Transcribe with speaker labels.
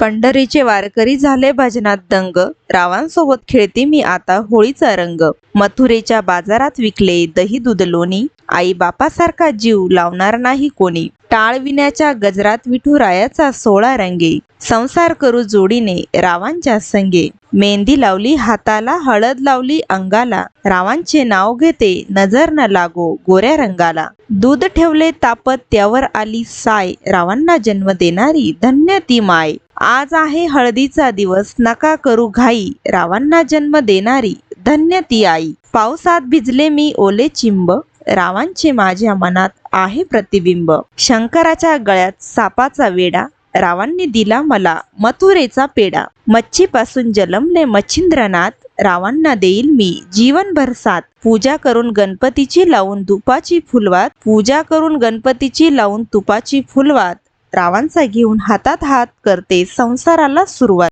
Speaker 1: पंढरीचे वारकरी झाले भजनात दंग. रावांसोबत खेळते मी आता होळीचा रंग. मथुरेच्या बाजारात विकले दही दूध लोणी. आई बापासारखा जीव लावणार नाही कोणी. टाळविण्याच्या गजरात विठुरायाचा सोळा रंगे. संसार करू जोडीने रावांच्या संगे. मेहंदी लावली हाताला हळद लावली अंगाला. रावांचे नाव घेते नजर न लागो गोऱ्या रंगाला. दूध ठेवले तापत त्यावर आली साय. रावांना जन्म देणारी धन्य ती माय. आज आहे हळदीचा दिवस. नका करू घाई. रावांना जन्म देणारी धन्य ती आई. पावसात भिजले मी ओले चिंब. रावांचे माझ्या मनात आहे प्रतिबिंब. शंकराच्या गळ्यात सापाचा वेडा. रावांनी दिला मला मथुरेचा पेडा मच्छीपासून जलमले मच्छिंद्रनाथ. रावांना देईल मी जीवनभर साथ. पूजा करून गणपतीची लावून तुपाची फुलवात. पूजा करून गणपतीची लावून तुपाची फुलवात. रावांचा घेऊन हातात हात करते संसाराला सुरुवात.